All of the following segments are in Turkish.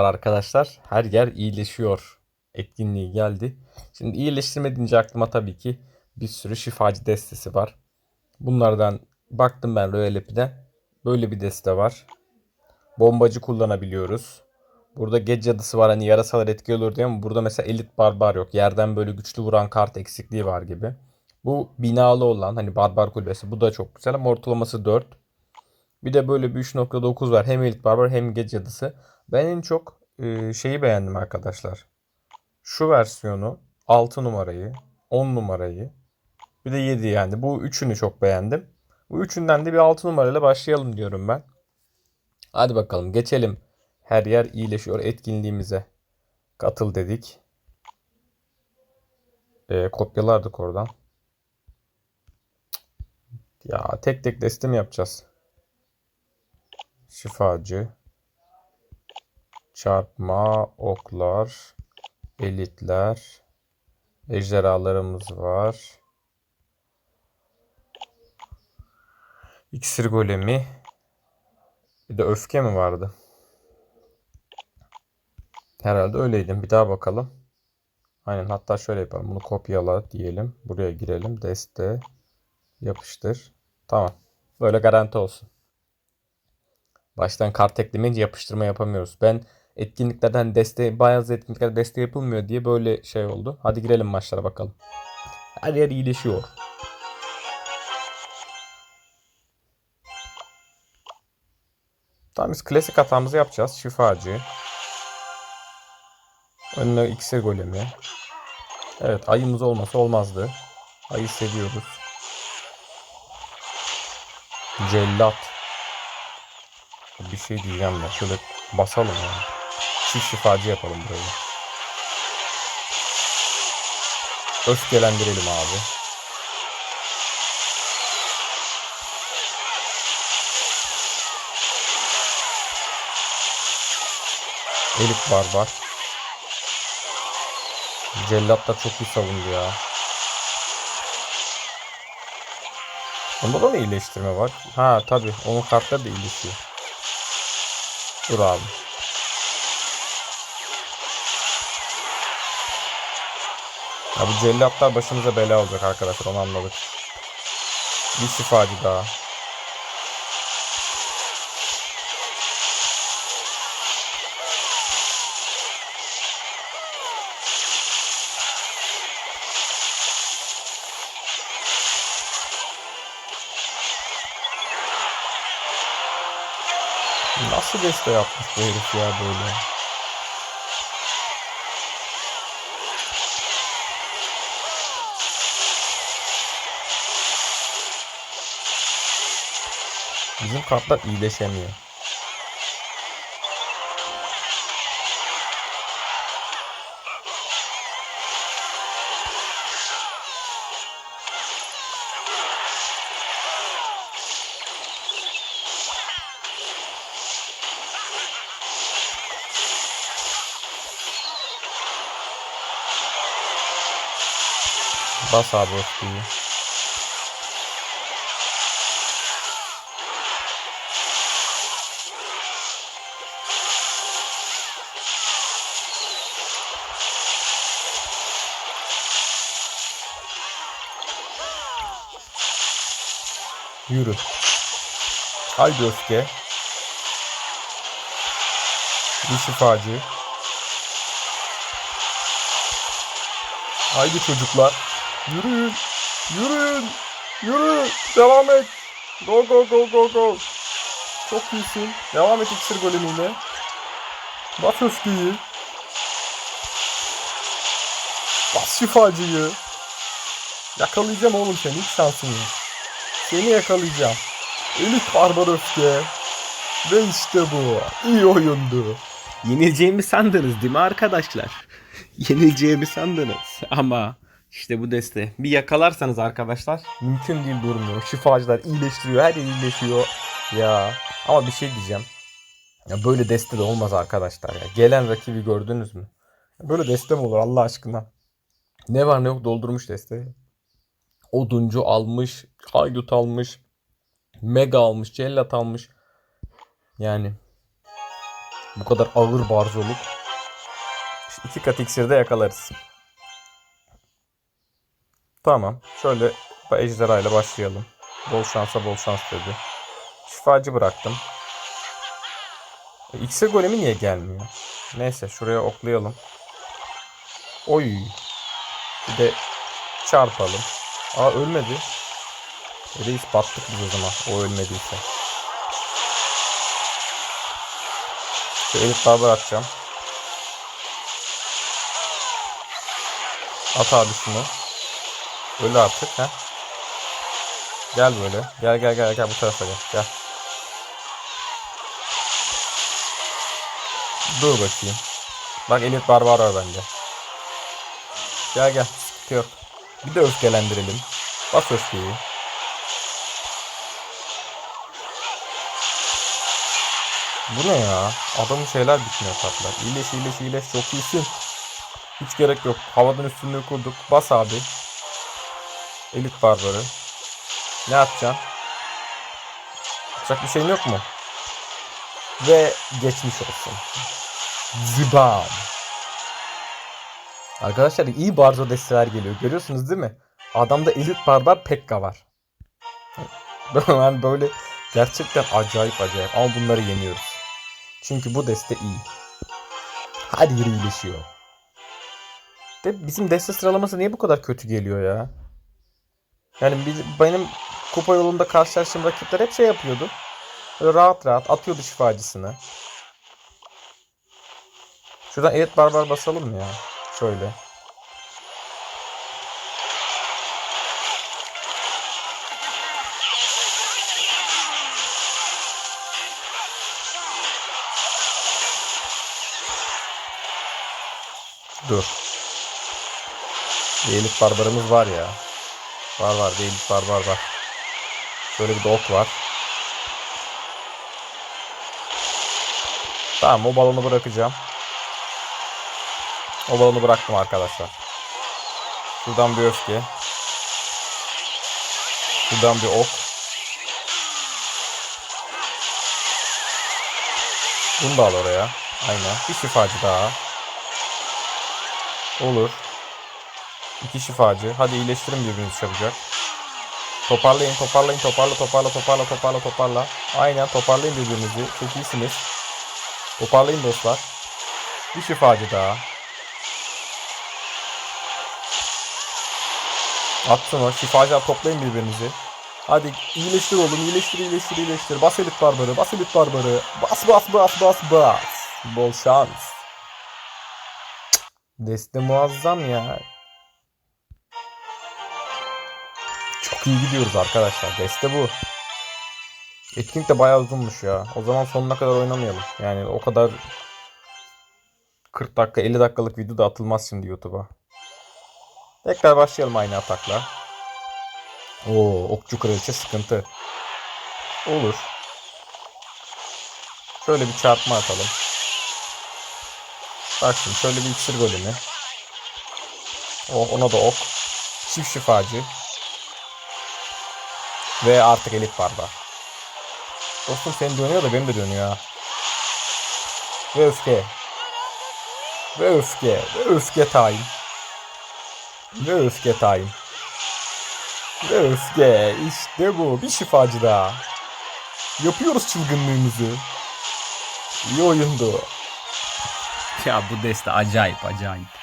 arkadaşlar. Her yer iyileşiyor. Etkinliği geldi. Şimdi iyileştirme deyince aklıma tabii ki bir sürü şifacı destesi var. Bunlardan baktım ben Royal App'de. Böyle bir deste var. Bombacı kullanabiliyoruz. Burada gece cadısı var hani yarasalar etki olur diye ama burada mesela elit barbar yok. Yerden böyle güçlü vuran kart eksikliği var gibi. Bu binalı olan hani barbar kulübesi bu da çok güzel ama ortalaması 4. Bir de böyle bir 3.9 var. Hem elit barbar hem gece cadısı. Ben en çok e, şeyi beğendim arkadaşlar. Şu versiyonu 6 numarayı, 10 numarayı bir de 7 yani. Bu üçünü çok beğendim. Bu üçünden de bir 6 numarayla başlayalım diyorum ben. Hadi bakalım geçelim. Her yer iyileşiyor etkinliğimize. Katıl dedik. E, kopyalardık oradan. Ya tek tek deste yapacağız? Şifacı. Çarpma, oklar, elitler, ejderhalarımız var. İksir golemi. Bir de öfke mi vardı? Herhalde öyleydim. Bir daha bakalım. Aynen hatta şöyle yapalım. Bunu kopyala diyelim. Buraya girelim. Deste yapıştır. Tamam. Böyle garanti olsun. Baştan kart eklemeyince yapıştırma yapamıyoruz. Ben etkinliklerden deste bazı etkinliklerde deste yapılmıyor diye böyle şey oldu. Hadi girelim maçlara bakalım. Her yer iyileşiyor. Tamam biz klasik hatamızı yapacağız. Şifacı. Önüne iksir golemi. Evet ayımız olmasa olmazdı. Ayı seviyoruz. Cellat. Bir şey diyeceğim ben. Şöyle basalım ya. Çift şifacı yapalım burayı. Öfkelendirelim abi. Elit barbar. Cellatlar çok iyi savundu ya. Onda da mı iyileştirme var? Ha tabi. Onun kartları da iyileşiyor. Dur abi. Ya bu cellatlar başımıza bela olacak arkadaşlar onu anladık. Bir şifacı daha. Deste yapmış bu herif ya böyle? Bizim kartlar iyileşemiyor. Bas abi öfkeyi. Yürü. Haydi öfke. Bir şifacı. Haydi çocuklar. Yürüyün. Yürüyün. Yürü. Devam et. Go go go go go. Çok iyisin. Devam et iksir golemiyle. Bas öfkeyi. Bas şifacıyı. Yakalayacağım oğlum seni. Hiç şansın. Seni yakalayacağım. Elit barbar öfke. Ve işte bu. İyi oyundu. Yenileceğimi sandınız değil mi arkadaşlar? Yenileceğimi sandınız ama işte bu deste. Bir yakalarsanız arkadaşlar mümkün değil durmuyor. Şifacılar iyileştiriyor. Her yer iyileşiyor. Ya ama bir şey diyeceğim. Ya böyle deste de olmaz arkadaşlar ya. Gelen rakibi gördünüz mü? Böyle deste mi olur Allah aşkına? Ne var ne yok doldurmuş desteyi. Oduncu almış, haydut almış, mega almış, cellat almış. Yani Bu kadar ağır barzoluk. İşte iki kat iksirde yakalarız. Tamam. Şöyle ejderha ile başlayalım. Bol şansa bol şans dedi. Şifacı bıraktım. E, golemi niye gelmiyor? Neyse şuraya oklayalım. Oy. Bir de çarpalım. Aa ölmedi. Reis battık biz o zaman. O ölmediyse. Şu elit barbar atacağım. At abi şunu. Öl artık ha. Gel böyle. Gel gel gel gel bu tarafa gel. Gel. Dur bakayım. Bak elit barbar var bende. Gel gel. Sıkıntı yok. Bir de öfkelendirelim. Bas öfkeyi. Bu ne ya? Adamın şeyler bitmiyor tatlar. İyileş iyileş iyileş çok iyisin. Hiç gerek yok. Havadan üstünlüğü kurduk. Bas abi. Elit barbarı. Ne yapacaksın? Yapacak bir şeyin yok mu? Ve geçmiş olsun. Zibam. Arkadaşlar iyi barzo desteler geliyor. Görüyorsunuz değil mi? Adamda elit barbar Pekka var. Ben böyle gerçekten acayip acayip. Ama bunları yeniyoruz. Çünkü bu deste iyi. Her yeri iyileşiyor. De bizim deste sıralaması niye bu kadar kötü geliyor ya? Yani biz- benim kupa yolunda karşılaştığım rakipler hep şey yapıyordu. Böyle rahat rahat atıyordu şifacısını. Şuradan evet barbar basalım mı ya? Şöyle. Dur. Elit barbarımız var ya. Var var bir elit barbar var. Şöyle bir de ok var. Tamam o balonu bırakacağım. O balonu bıraktım arkadaşlar. Şuradan bir öfke. Şuradan bir ok. Bunu da al oraya. Aynen. Bir şifacı daha. Olur. İki şifacı. Hadi iyileştirin birbirinizi çabucak. Toparlayın, toparlayın, toparla, toparla, toparla, toparla, toparla. Aynen toparlayın birbirinizi. Çok iyisiniz. Toparlayın dostlar. Bir şifacı daha. Attın o. Şifacılar toplayın birbirinizi. Hadi iyileştir oğlum. iyileştir, iyileştir, iyileştir. Bas elit barbarı, bas elit barbarı. Bas, bas, bas, bas, bas. Bol şans. Deste muazzam ya. Çok gidiyoruz arkadaşlar. Deste bu. Etkinlik de bayağı uzunmuş ya. O zaman sonuna kadar oynamayalım. Yani o kadar 40 dakika 50 dakikalık video da atılmaz şimdi YouTube'a. Tekrar başlayalım aynı atakla. Oo, okçu kraliçe sıkıntı. Olur. Şöyle bir çarpma atalım. Bak şimdi şöyle bir iksir golemi. O, ona da ok. Çift şifacı. Ve artık elit barbar. Dostum senin dönüyor da benim de dönüyor. Ve öfke. Ve öfke. Ve öfke time. Ve öfke time. Ve öfke. İşte bu. Bir şifacı daha. Yapıyoruz çılgınlığımızı. İyi oyundu. Ya bu deste acayip acayip.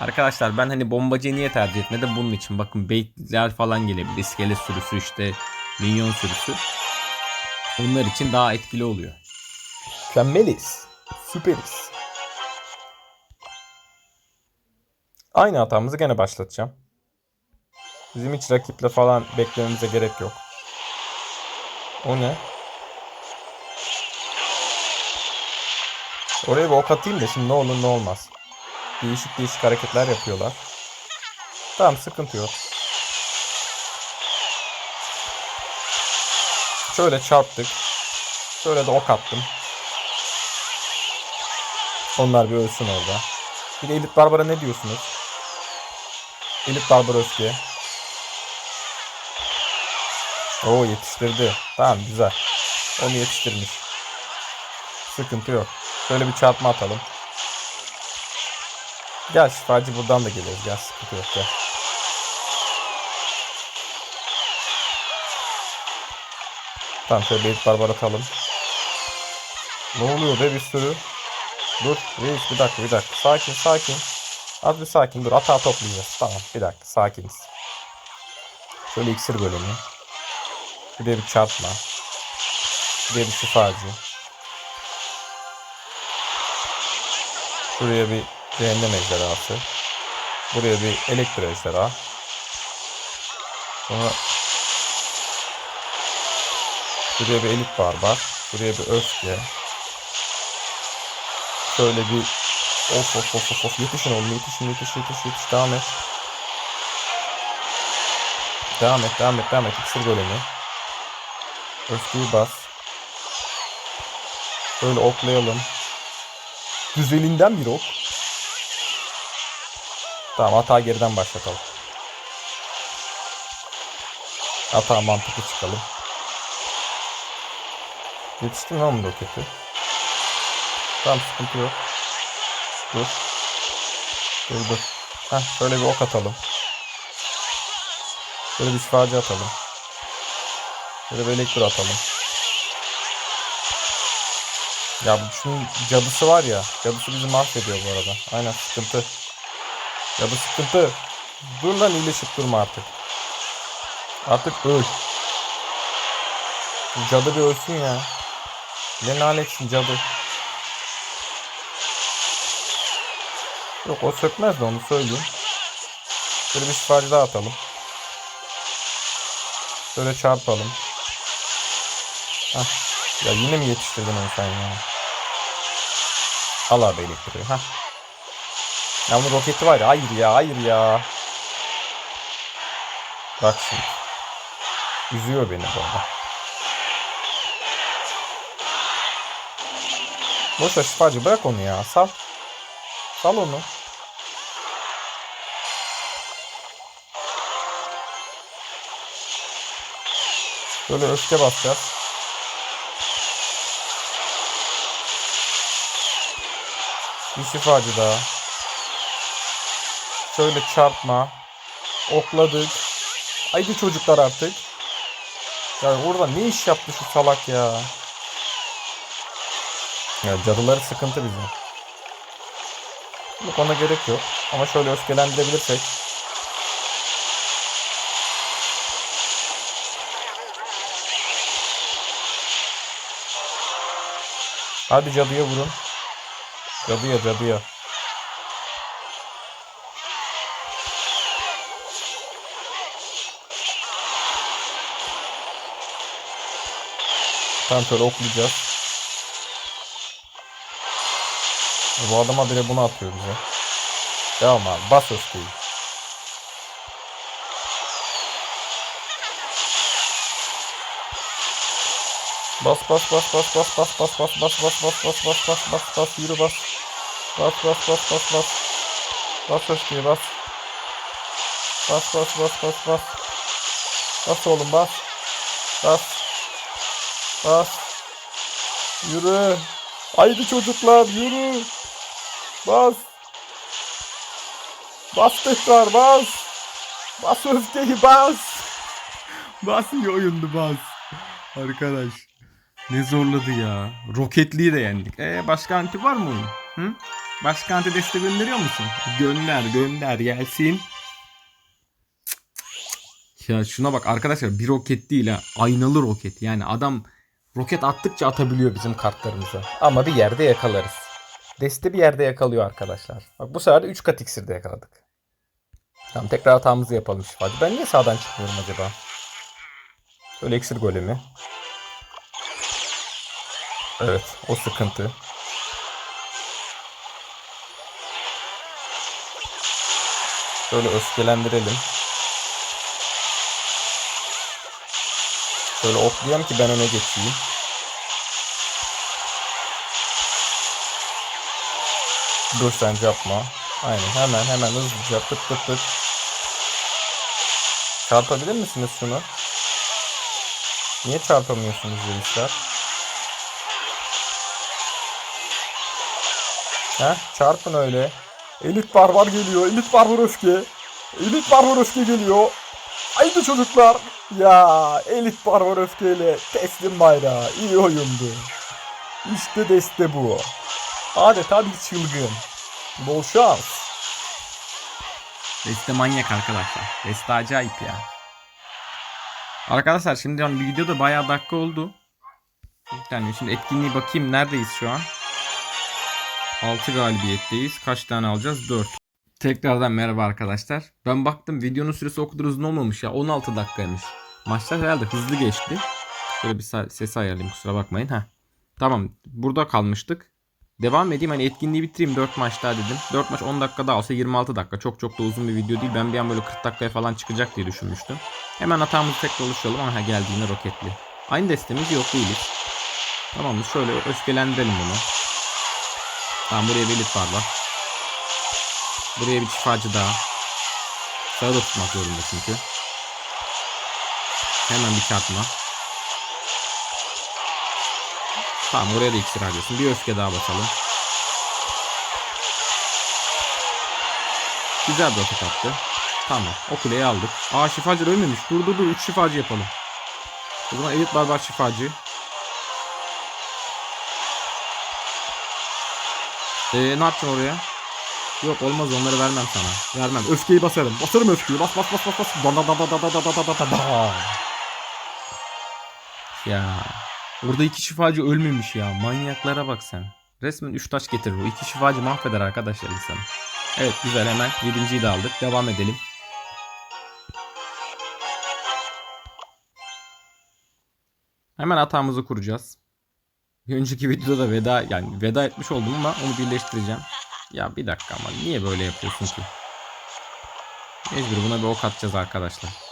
Arkadaşlar ben hani bombacıyı niye tercih etmedim bunun için. Bakın baitler falan gelebilir. İskelet sürüsü işte minyon sürüsü. Onlar için daha etkili oluyor. Mükemmeliz. Süperiz. Aynı hatamızı gene başlatacağım. Bizim hiç rakiple falan beklememize gerek yok. O ne? Oraya bir ok atayım da şimdi ne olur ne olmaz. Değişik değişik hareketler yapıyorlar. Tamam sıkıntı yok. Şöyle çarptık. Şöyle de ok attım. Onlar bir ölsün orada. Bir de Elit Barbara ne diyorsunuz? Elit Barbara öfke. Oo yetiştirdi. Tamam güzel. Onu yetiştirmiş. Sıkıntı yok. Şöyle bir çarpma atalım. Gel şifacı buradan da geliriz. Gel sıkıntı yok gel. Tamam şöyle bir barbar atalım. Ne oluyor be bir sürü? Dur reis bir dakika bir dakika. Sakin sakin. Az bir sakin dur hata toplayacağız. Tamam bir dakika sakiniz. Şöyle iksir bölümü. Buraya bir çarpma. Buraya bir şifacı. Şuraya bir cehennem ejderhası. Buraya bir elektro ejderha. Sonra Buraya bir elit barbar. Buraya bir öfke. Şöyle bir of of of of of yetişin oğlum yetişin yetiş yetiş yetiş devam et. Devam et devam et devam et iksir golemi. Öfkeyi bas. Böyle oklayalım. Güzelinden bir ok. Tamam hata geriden başlatalım. Hata mantıklı çıkalım. Yetişti mi lan bu roketi? Tamam sıkıntı yok. Dur. Dur dur. Heh şöyle bir ok atalım. Şöyle bir şifacı atalım. Şöyle bir elektro atalım. Ya şunun cadısı var ya. Cadısı bizi mahvediyor bu arada. Aynen sıkıntı. Cadı sıkıntı. Dur lan iyileşip durma artık. Artık öl. Bu Cadı bir ölsün ya. Ne naletsin cadı. Yok o sökmez de onu söyleyeyim. Şöyle bir şifacı daha atalım. Şöyle çarpalım. Hah. Ya yine mi yetiştirdin onu sen ya? Al abi elektriği. Hah. Ya bunun roketi var ya. Hayır ya hayır ya. Bak şimdi. Üzüyor beni bu arada. Boş ver şifacı bırak onu ya. Sal. Sal onu. Böyle öfke basacağız. Bir şifacı daha. Şöyle çarpma. Okladık. Haydi çocuklar artık. Ya orada ne iş yaptı şu salak ya. Ya cadıları sıkıntı bizim. Yok ona gerek yok. Ama şöyle öfkelendirebilirsek. Hadi cadıya vurun. Cadıya cadıya. Tamam şöyle oklayacağız. Bu adama bile bunu atıyor bize. Devam abi. Bas öfkeyi. Bas bas bas bas bas bas bas bas bas bas bas bas bas bas bas bas yürü bas. Bas bas bas bas bas. Bas öfkeyi bas. Bas bas bas bas bas. Bas oğlum bas. Bas. Bas. Yürü. Haydi çocuklar yürü. Bas. Bas tekrar bas. Bas öfkeyi bas. Bas iyi oyundu bas. Arkadaş. Ne zorladı ya. Roketliyi de yendik. E başka anti var mı oyun? Hı? Başka anti deste gönderiyor musun? Gönder gönder gelsin. Ya şuna bak arkadaşlar bir roket değil ha. Aynalı roket. Yani adam roket attıkça atabiliyor bizim kartlarımıza. Ama bir yerde yakalarız. Deste bir yerde yakalıyor arkadaşlar. Bak bu sefer de 3 kat iksirde yakaladık. Tamam tekrar hatamızı yapalım şifacı. Ben niye sağdan çıkmıyorum acaba? Şöyle iksir golemi. Evet o sıkıntı. Şöyle öfkelendirelim. Şöyle oklayayım ki ben öne geçeyim. Dur sen yapma. Aynen hemen hemen hızlıca tık tık tık. Çarpabilir misiniz şunu? Niye çarpamıyorsunuz reisler? Heh, çarpın öyle. Elit barbar geliyor. Elit barbar öfke. Elit barbar öfke geliyor. Haydi çocuklar. Ya elit barbar öfkeyle teslim bayrağı. İyi oyundu. İşte deste bu. Adeta bir çılgın. Bol şans. Deste manyak arkadaşlar. Deste acayip ya. Arkadaşlar şimdi hani videoda bayağı dakika oldu. Yani şimdi etkinliği bakayım neredeyiz şu an? 6 galibiyetteyiz. Kaç tane alacağız? 4. Tekrardan merhaba arkadaşlar. Ben baktım videonun süresi o kadar uzun olmamış ya. 16 dakikaymış. Maçlar herhalde hızlı geçti. Şöyle bir sesi ayarlayayım kusura bakmayın. ha. Tamam burada kalmıştık. Devam edeyim hani etkinliği bitireyim 4 maç daha dedim. 4 maç 10 dakika daha olsa 26 dakika. Çok çok da uzun bir video değil. Ben bir an böyle 40 dakikaya falan çıkacak diye düşünmüştüm. Hemen hatamızı tekrar oluşturalım. Aha geldi yine roketli. Aynı destemiz yok değiliz. Tamamdır şöyle öfkelendirelim bunu. Tamam buraya bir elit var var. Buraya bir şifacı daha. Sağa da tutmak zorunda çünkü. Hemen bir çarpma. Tamam oraya da iksir harcıyorsun. Bir öfke daha basalım. Güzel bir roket attı. Tamam. O kuleyi aldık. Aa şifacı ölmemiş. Dur dur dur. 3 şifacı yapalım. O zaman elit barbar şifacı. Ee, ne yapacaksın oraya? Yok olmaz onları vermem sana. Vermem. Öfkeyi basarım. Basarım öfkeyi. Bas bas bas bas bas. Da da da da da da da da da da. Ya. Orada iki şifacı ölmemiş ya. Manyaklara bak sen. Resmen 3 taş getirir o. İki şifacı mahveder arkadaşlar insanı. Evet güzel hemen 7.yi de aldık. Devam edelim. Hemen hatamızı kuracağız. Bir önceki videoda da veda yani veda etmiş oldum ama onu birleştireceğim. Ya bir dakika ama niye böyle yapıyorsun ki? Mecbur buna bir ok atacağız arkadaşlar.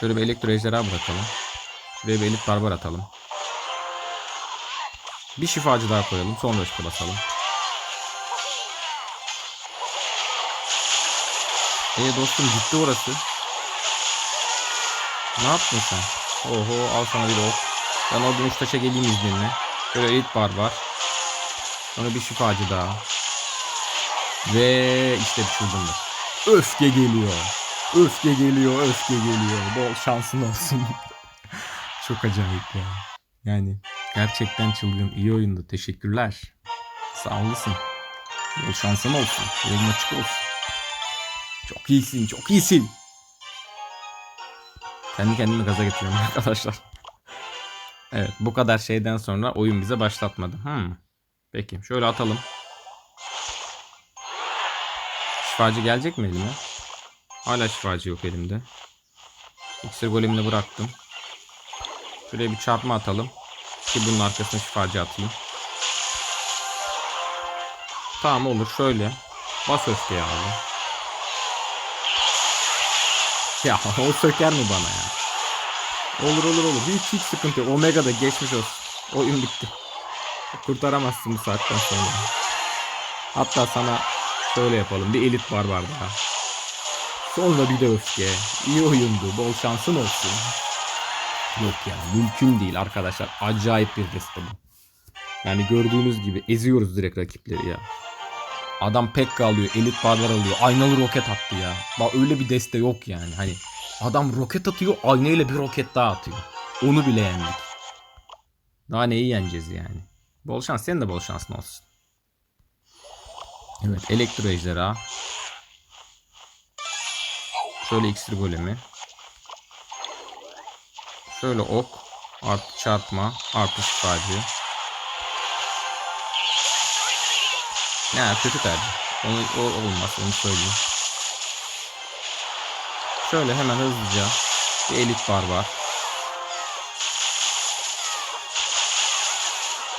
Şöyle bir elektro ejderha bırakalım. Şuraya bir elit barbar atalım. Bir şifacı daha koyalım. Sonra öfke basalım. E dostum gitti orası. Ne yaptın sen? Oho al sana bir ok. Ben oradan uç taşa geleyim izninle. Şöyle elit barbar. Sonra bir şifacı daha. Ve işte bir çılgınlık. Öfke geliyor. Öfke geliyor, öfke geliyor. Bol şansın olsun. Çok acayip ya. Yani gerçekten çılgın. iyi oyundu. Teşekkürler. Sağ olasın. Bol şansın olsun. Yolun açık olsun. Çok iyisin, çok iyisin. Kendi kendime gaza getiriyorum arkadaşlar. Evet bu kadar şeyden sonra oyun bize başlatmadı. Hmm. Peki şöyle atalım. Şifacı gelecek mi elime? Hala şifacı yok elimde. İksir golemini bıraktım. Şuraya bir çarpma atalım. Ki bunun arkasına şifacı atayım. Tamam olur şöyle. Bas öfkeyi abi. Ya o söker mi bana ya? Olur olur olur. Hiç hiç sıkıntı yok. Omega da geçmiş olsun. Oyun bitti. Kurtaramazsın bu saatten sonra. Hatta sana şöyle yapalım. Bir elit var daha. Sonra bir de öfke. İyi oyundu. Bol şansın olsun. Yok ya mümkün değil arkadaşlar. Acayip bir deste bu. Yani gördüğünüz gibi eziyoruz direkt rakipleri ya. Adam Pekka alıyor, elit barlar alıyor. Aynalı roket attı ya. Bak öyle bir deste yok yani. Hani adam roket atıyor, aynayla bir roket daha atıyor. Onu bile yendik. Daha neyi yeneceğiz yani? Bol şans, senin de bol şansın olsun. Evet, elektro ejderha. Şöyle iksir golemi. Şöyle ok. Artı çarpma. Artı şifacı. Ya kötü tercih. Onu, o olmaz onu söyleyeyim. Şöyle hemen hızlıca bir elit bar var.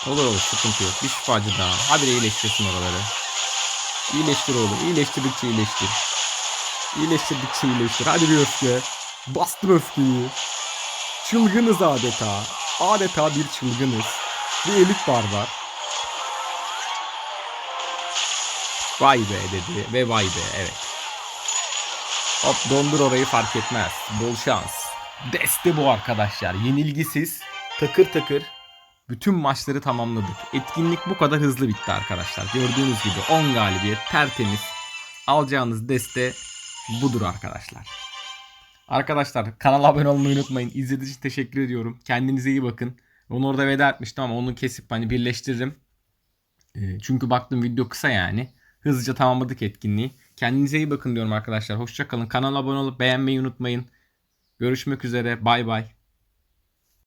Olur olur sıkıntı yok. Bir şifacı daha. Hadi iyileştirsin oraları. İyileştir oğlum. İyileştirdikçe iyileştir. İyileştirdikçe iyileştir. Hadi bir öfke. Bastım öfkeyi. Çılgınız adeta. Adeta bir çılgınız. Bir elit bar var. Vay be dedi ve vay be evet. Hop dondur orayı fark etmez. Bol şans. Deste bu arkadaşlar. Yenilgisiz. Takır takır. bütün maçları tamamladık. Etkinlik bu kadar hızlı bitti arkadaşlar. Gördüğünüz gibi 10 galibiyet tertemiz. Alacağınız deste budur arkadaşlar. Arkadaşlar kanala abone olmayı unutmayın. İzlediğiniz için teşekkür ediyorum. Kendinize iyi bakın. Onu orada veda etmiştim ama onu kesip hani birleştiririm. Ee, Çünkü baktım video kısa yani. Hızlıca tamamladık etkinliği. Kendinize iyi bakın diyorum arkadaşlar. Hoşçakalın. Kanala abone olup beğenmeyi unutmayın. Görüşmek üzere. Bay bay.